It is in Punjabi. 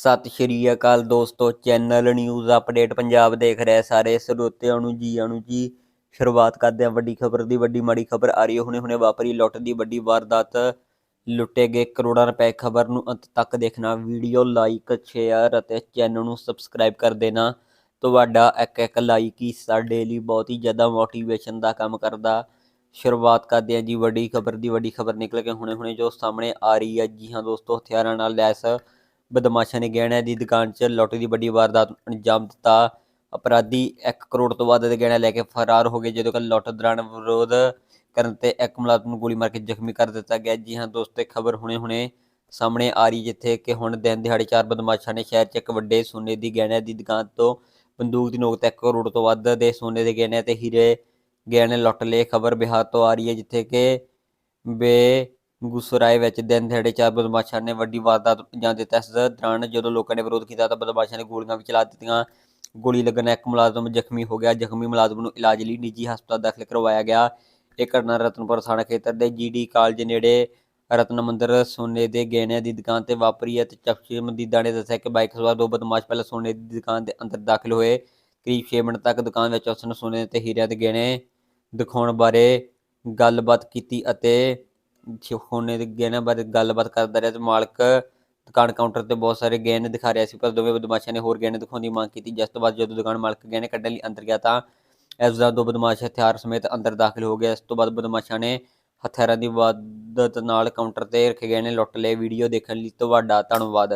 ਸਤਿ ਸ਼੍ਰੀ ਅਕਾਲ ਦੋਸਤੋ ਚੈਨਲ ਨਿਊਜ਼ ਅਪਡੇਟ ਪੰਜਾਬ ਦੇਖ ਰਹੇ ਸਾਰੇ ਸਰੋਤਿਆਂ ਨੂੰ ਜੀ ਆਣੂ ਜੀ। ਸ਼ੁਰੂਆਤ ਕਰਦੇ ਹਾਂ ਵੱਡੀ ਖਬਰ ਦੀ, ਵੱਡੀ ਮਾੜੀ ਖਬਰ ਆ ਰਹੀ ਹੈ। ਹੁਣੇ ਹੁਣੇ ਵਾਪਰੀ ਲੁੱਟ ਦੀ ਵੱਡੀ ਵਾਰਦਾਤ। ਲੁੱਟੇ ਗਏ ਕਰੋੜਾਂ ਰੁਪਏ ਖਬਰ ਨੂੰ ਅੰਤ ਤੱਕ ਦੇਖਣਾ, ਵੀਡੀਓ ਲਾਈਕ ਸ਼ੇਅਰ ਅਤੇ ਚੈਨਲ ਨੂੰ ਸਬਸਕ੍ਰਾਈਬ ਕਰ ਦੇਣਾ। ਤੁਹਾਡਾ ਇੱਕ ਇੱਕ ਲਾਈਕ ਹੀ ਸਾਡੇ ਲਈ ਬਹੁਤ ਹੀ ਜ਼ਿਆਦਾ ਮੋਟੀਵੇਸ਼ਨ ਦਾ ਕੰਮ ਕਰਦਾ। ਸ਼ੁਰੂਆਤ ਕਰਦੇ ਹਾਂ ਜੀ ਵੱਡੀ ਖਬਰ ਦੀ, ਵੱਡੀ ਖਬਰ ਨਿਕਲ ਕੇ ਹੁਣੇ ਹੁਣੇ ਜੋ ਸਾਹਮਣੇ ਆ ਰਹੀ ਹੈ। ਜੀ ਹਾਂ ਦੋਸਤੋ, ਹਥਿਆਰਾਂ ਨਾਲ ਲੈਸ ਬਦਮਾਸ਼ਾਂ ਨੇ ਗਹਿਣਿਆਂ ਦੀ ਦੁਕਾਨ 'ਚ ਲੁੱਟ ਦੀ ਵੱਡੀ ਵਾਰਦਾਤ ਨੂੰ ਅੰਜਾਮ ਦਿੱਤਾ। ਅਪਰਾਧੀ 1 ਕਰੋੜ ਤੋਂ ਵੱਧ ਦੇ ਗਹਿਣੇ ਲੈ ਕੇ ਫਰਾਰ ਹੋ ਗਏ, ਜਦੋਂ ਕਿ ਲੁੱਟ ਦੌਰਾਨ ਵਿਰੋਧ ਕਰਨ ਤੇ ਇੱਕ ਮੁਲਾਜ਼ਮ ਨੂੰ ਗੋਲੀ ਮਾਰ ਕੇ ਜ਼ਖਮੀ ਕਰ ਦਿੱਤਾ ਗਿਆ। ਜੀ ਹਾਂ ਦੋਸਤੋ ਖਬਰ ਹੁਣੇ-ਹੁਣੇ ਸਾਹਮਣੇ ਆ ਰਹੀ ਜਿੱਥੇ ਕਿ ਹੁਣ ਦਿਨ ਦਿਹਾੜੇ ਚਾਰ ਬਦਮਾਸ਼ਾਂ ਨੇ ਸ਼ਹਿਰ 'ਚ ਇੱਕ ਵੱਡੇ ਸੋਨੇ ਦੀ ਗਹਿਣਿਆਂ ਦੀ ਦੁਕਾਨ ਤੋਂ ਬੰਦੂਕ ਦੀ ਨੋਕ ਤੇ 1 ਕਰੋੜ ਤੋਂ ਵੱਧ ਦੇ ਸੋਨੇ ਦੇ ਗਹਿਣੇ ਤੇ ਹੀਰੇ ਗਹਿਣੇ ਲੁੱਟ ਲਏ। ਖਬਰ ਬਿਹਾਰ ਤੋਂ ਆ ਰਹੀ ਹੈ, ਜਿੱਥੇ ਕਿ ਬੇ ਬੇਗੂਸਰਾਏ ਵਿੱਚ ਦਿਨ ਦਿਹਾੜੇ ਚਾਰ ਬਦਮਾਸ਼ਾਂ ਨੇ ਵੱਡੀ ਵਾਰਦਾਤ ਨੂੰ ਦਿੱਤਾ। ਇਸ ਦੌਰਾਨ ਜਦੋਂ ਲੋਕਾਂ ਨੇ ਵਿਰੋਧ ਕੀਤਾ ਤਾਂ ਬਦਮਾਸ਼ਾਂ ਨੇ ਗੋਲੀਆਂ ਵੀ ਚਲਾ ਦਿੱਤੀਆਂ। ਗੋਲੀ ਲੱਗਣ ਨਾਲ ਇੱਕ ਮੁਲਾਜ਼ਮ ਜ਼ਖਮੀ ਹੋ ਗਿਆ। ਜ਼ਖਮੀ ਮੁਲਾਜ਼ਮ ਨੂੰ ਇਲਾਜ ਲਈ ਨਿੱਜੀ ਹਸਪਤਾਲ ਦਾਖਲ ਕਰਵਾਇਆ ਗਿਆ। ਇਹ ਘਟਨਾ ਰਤਨਪੁਰ ਥਾਣਾ ਖੇਤਰ ਦੇ ਜੀਡੀ ਕਾਲਜ ਨੇੜੇ ਰਤਨ ਮੰਦਰ ਸੋਨੇ ਦੇ ਗਹਿਣਿਆਂ ਦੀ ਦੁਕਾਨ ਤੇ ਵਾਪਰੀ ਹੈ ਤੇ ਚਸ਼ਮਦੀਦਾਂ ਨੇ ਦੱਸਿਆ ਕਿ ਬਾਈਕ ਸਵਾਰ ਦੋ ਬਦਮਾਸ਼ ਪਹਿਲਾਂ ਸੋਨੇ ਦੀ ਦੁਕਾਨ ਦੇ ਅੰਦਰ ਦਾਖਲ ਹੋਏ। ਕਰੀਬ 6 ਮਿੰਟ ਤੱਕ ਦੁਕਾਨ ਵਿੱਚ ਉਸ ਨੂੰ ਸੋਨੇ ਤੇ ਹੀਰਿਆਂ ਦੇ ਗਹਿਣੇ ਦਿਖਾਉਣ ਬਾਰੇ ਗੱਲਬਾਤ ਕੀਤੀ ਅਤੇ ਸੋਨੇ ਦੇ ਗਹਿਣਿਆਂ ਬਾਰੇ ਗੱਲਬਾਤ ਕਰਦਾ ਰਿਹਾ ਤੇ ਮਾਲਕ ਦੁਕਾਨ ਕਾਊਂਟਰ ਤੇ ਬਹੁਤ ਸਾਰੇ ਗਹਿਣੇ ਦਿਖਾ ਰਿਹਾ ਸੀ, ਪਰ ਦੋਵੇਂ ਬਦਮਾਸ਼ਾਂ ਨੇ ਹੋਰ ਗਹਿਣੇ ਦਿਖਾਉਣ ਦੀ ਮੰਗ ਕੀਤੀ। ਜਿਸ ਤੋਂ ਬਾਅਦ ਜਦੋਂ ਦੁਕਾਨ ਮਾਲਕ ਗਹਿਣੇ ਕੱਢਣ ਲਈ ਅੰਦਰ ਗਿਆ ਤਾਂ ਇਸ ਦਾ ਦੋ ਬਦਮਾਸ਼ ਹਥਿਆਰ ਸਮੇਤ ਅੰਦਰ ਦਾਖਲ ਹੋ ਗਿਆ। ਇਸ ਤੋਂ ਬਾਅਦ ਬਦਮਾਸ਼ਾਂ ਨੇ ਹਥਿਆਰਾਂ ਦੀ ਮਦਦ ਨਾਲ ਕਾਊਂਟਰ ਤੇ ਰੱਖੇ ਗਏ ਨੇ ਲੁੱਟ ਲਏ। ਵੀਡੀਓ ਦੇਖਣ ਲਈ ਤੁਹਾਡਾ ਧੰਨਵਾਦ।